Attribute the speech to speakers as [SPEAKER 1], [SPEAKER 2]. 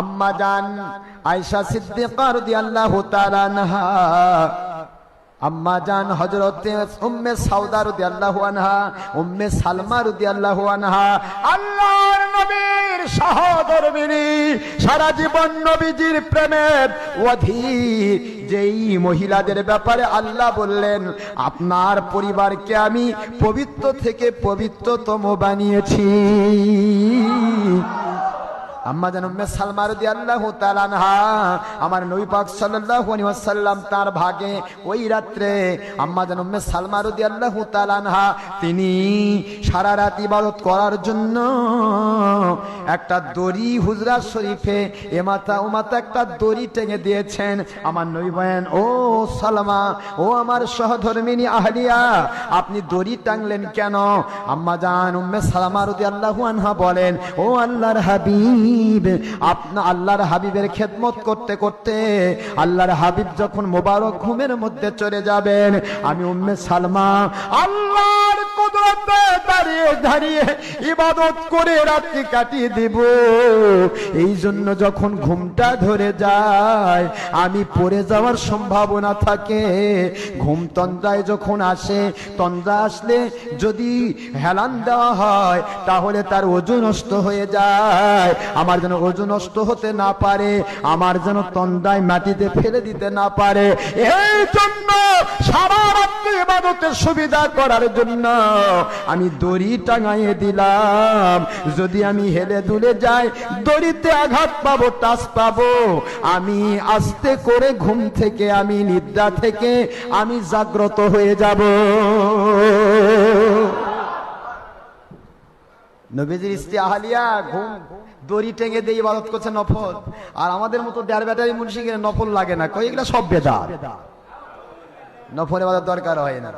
[SPEAKER 1] আম্মা জান আয়েশা সিদ্দিকা রাদিয়াল্লাহু তাআলা আনহা। আম্মা জান হযরতে উম্মে সাউদা রাদিয়াল্লাহু আনহা, উম্মে সালমা রাদিয়াল্লাহু আনহা। আল্লাহর নবীর সহধর্মিনী, সারা জীবন নবীজির প্রেমের অধীর। যেই মহিলাদের ব্যাপারে আল্লাহ বললেন, আপনার পরিবারকে আমি পবিত্র থেকে পবিত্রতম বানিয়েছি। আম্মা উম্মে সালমা রাদিয়াল্লাহু তাআলা আনহা, আমার নবী পাক সাল্লাল্লাহু আলাইহি তার ভাগে ওই রাত্রে আম্মা উম্মে সালমা রাদিয়াল্লাহু তাআলা আনহা, তিনি সারা রাত ইবাদত করার জন্য একটা দড়ি হুজরা শরীফে এমাতা ওমাতা একটা দড়ি টেঙে দিয়েছেন। আমার নবী বলেন, ও সালমা, ও আমার সহধর্মিনী আহলিয়া, আপনি দড়ি টাংলেন কেন? আম্মা জান উম্মে সালামা রাদিয়াল্লাহু আনহা বলেন, ও আল্লাহর হাবিব আপনা আল্লাহর হাবিবের খেদমত করতে করতে আল্লাহর হাবিব যখন মোবারক ঘুমের মধ্যে চলে যাবেন, আমি উম্মে সালমা কুদরতে দাঁড়িয়ে দাঁড়িয়ে ইবাদত করে রাত্রি কাটিয়ে দিব। এই জন্য যখন ঘুমটা ধরে যায়, আমি পড়ে যাওয়ার সম্ভাবনা থাকে। ঘুম তন্দ্রায় যখন আসে, তন্দ্রা আসলে যদি হেলান দেওয়া হয়, তাহলে তার ওজন নষ্ট হয়ে যায়। আমার যেন ওজন নষ্ট হতে না পারে, আমার যেন তন্দ্রায় মাটিতে ফেলে দিতে না পারে। এই জন্য ইবাদতের সুবিধা করার জন্য আমি দড়ি টাঙাইয়ে দিলাম। যদি আমি হেলে দুলে যাই, দড়িতে আঘাত পাবো, টাচ পাবো। আমি আস্তে করে ঘুম থেকে, আমি নিদ্রা থেকে, আমি জাগ্রত হয়ে যাব। নবীজির স্ত্রী আহালিয়া, ঘুম, দড়ি টেঙে দিয়ে ইবাদত করছে নফল। আর আমাদের মতো দেড় ব্যাটারি মুন্সি নফল লাগে না। কই এগুলা সব বেদা নফল ইবাদত দরকার হয় না।